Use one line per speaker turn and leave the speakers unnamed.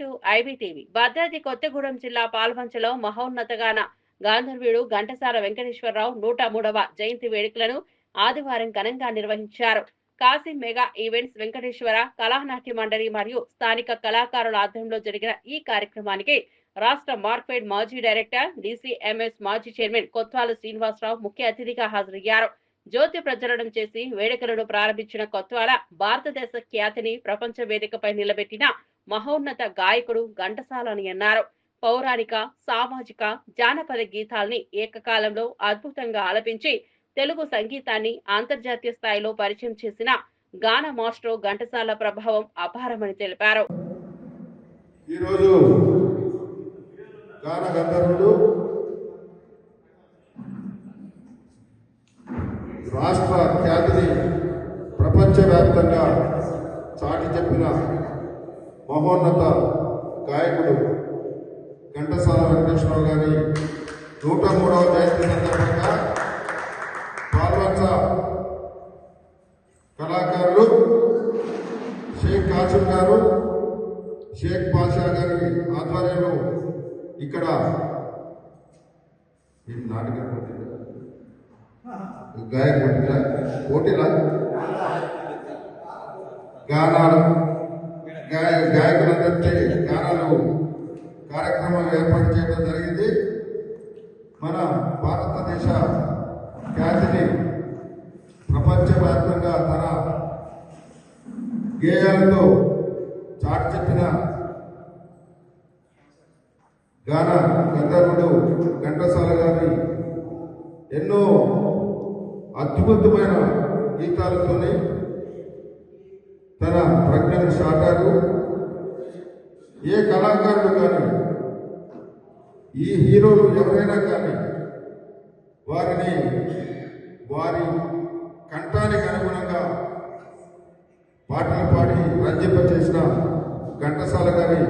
To IBTV. Bhadradri Kothagudem జిల్లా పాల్వంచలో మహోన్నతగాన గాంధర్వీడు ఘంటసాల వెంకటేశ్వరరావు నూట మూడవ జయంతి వేడుకలను ఆదివారం ఘనంగా నిర్వహించారు. కాశీ మెగా ఈవెంట్స్ వెంకటేశ్వర కళానాట్య మండలి మరియు స్థానిక కళాకారుల ఆధ్వర్యంలో జరిగిన ఈ కార్యక్రమానికి రాష్ట్ర మార్క్ఫెడ్ మాజీ డైరెక్టర్ డిసిఎంఎస్ మాజీ చైర్మన్ కొత్వాల శ్రీనివాసరావు ముఖ్య అతిథిగా హాజరయ్యారు. జ్యోతి ప్రజ్వలనం చేసి వేడుకలను ప్రారంభించిన కొత్వాల భారతదేశ ఖ్యాతిని ప్రపంచ వేదికపై నిలబెట్టిన మహోన్నత గాయకుడు ఘంటసాల అని అన్నారు. పౌరాణిక సామాజిక జానపద గీతాల్ని ఏకకాలంలో అద్భుతంగా ఆలపించి తెలుగు సంగీతాన్ని అంతర్జాతీయ స్థాయిలో పరిచయం చేసిన గాన మాస్ట్రో ఘంటసాల ప్రభావం అపారమని తెలిపారు.
ఈరోజు గాన గంధర్వుడు రాష్ట్ర ఖ్యాతిని ప్రపంచవ్యాప్తంగా చాటి చెప్పిన మహోన్నత గాయకుడు ఘంటసాల వెంకటేశ్వరరావు గారి నూట మూడవ జయంతి సందర్భంగా పాల్వంచ కళాకారులు షేక్ కాసిం గారు షేక్ పాషా గారి ఆధ్వర్యంలో ఇక్కడ ఈ నాటక పోటీ గాయక పోటీలా? గానాలు. గాయకులందరికీ గానాలు కార్యక్రమం ఏర్పాటు చేయడం జరిగింది. మన భారతదేశ ఖ్యాతిని ప్రపంచవ్యాప్తంగా తన గేయాలతో చాటిచెప్పిన గాన గంధర్వుడు ఘంటసాల గారి ఎన్నో అద్భుతమైన గీతాలతోనే తన ప్రజ్ఞను చాటారు. ఏ కళాకారుడు కానీ ఈ హీరోలు ఎవరైనా కానీ వారిని వారి కంఠానికి అనుగుణంగా పాటలు పాడి రంజింప చేసిన ఘంటసాల గారి